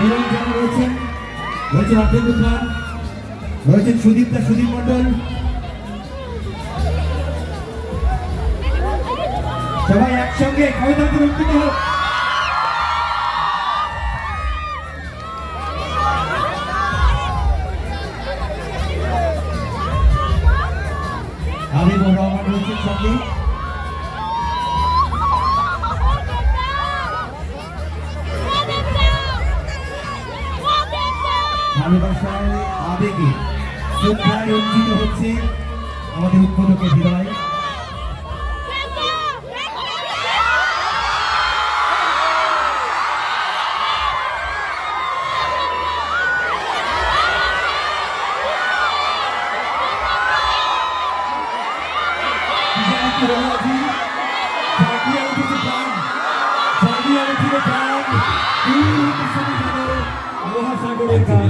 এবং যারা রয়েছেন রয়েছেন অর্ধেন্দু খান রয়েছেন সুদীপ্তা সুদীপ মন্ডল সবাই একসঙ্গে কবিতাতে রক্ষিত হোক হাবিবুর রহমান রয়েছেন সঙ্গে ভালোবাসায় আবেগে শ্রদ্ধায় রঞ্জিত হচ্ছে আমাদের উদ্বোধকের হৃদয়। জাকির আলাজি, মহাসাগরের গান।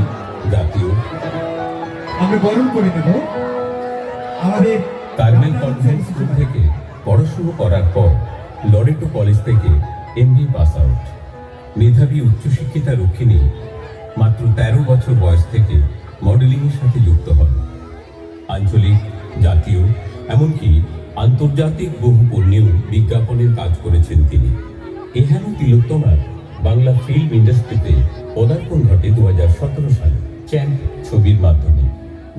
জাতীয়। আমরা বরণ করে নেব। আমাদের কার্মেল কনভেন্ট স্কুল থেকে পড়াশুনো করার পর লরেটো কলেজ থেকে এমবি পাস আউট। মেধাবী উচ্চশিক্ষিতা রক্ষিণী মাত্র তেরো বছর বয়স থেকে মডেলিংয়ের সাথে যুক্ত হন। আঞ্চলিক জাতীয় এমনকি আন্তর্জাতিক বহু পণ্যেও বিজ্ঞাপনের কাজ করেছেন তিনি। এহেন তিলোত্তমার বাংলা ফিল্ম ইন্ডাস্ট্রিতে পদার্পণ ঘটে দু হাজার সতেরো সালে চ্যাম্প ছবির মাধ্যমে,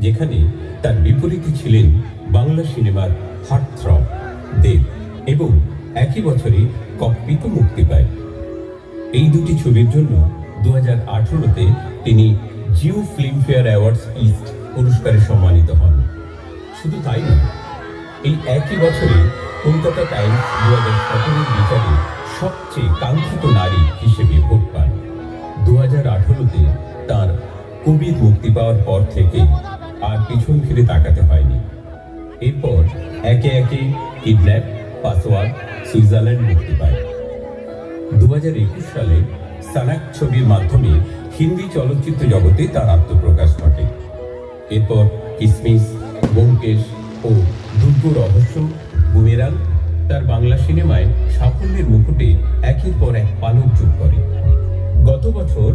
যেখানে তার বিপরীতে ছিলেন বাংলা সিনেমার হার্টথ্রব দেব এবং একই বছরে ককপিকও মুক্তি পায়। এই দুটি ছবির জন্য দু হাজার আঠারোতে তিনি জিও ফিল্মফেয়ার অ্যাওয়ার্ডস ইস্ট পুরস্কারে সম্মানিত হন। শুধু তাই নয়, এই একই বছরে কলকাতা টাইমস দু হাজার সতেরোর বিচারে সবচেয়ে কাঙ্ক্ষিত নারী হিসেবে ভোট পান। দু হাজার আঠারোতে তাঁর কবির মুক্তি পাওয়ার পর থেকে আর পিছন ফিরে তাকাতে হয়নি। এরপর একে একে কিডন্যাপ, পাসওয়ার্ড, সুইজারল্যান্ড মুক্তি পায়। দু হাজার একুশ সালে সানাক ছবির মাধ্যমে হিন্দি চলচ্চিত্র জগতে তার আত্মপ্রকাশ ঘটে। এরপর কিসমিস, ব্যোমকেশ ও দুর্গ রহস্য, বুমেরাং তার বাংলা সিনেমায় সাফল্যের মুকুটে একের পর এক পালক যোগ করে। গত বছর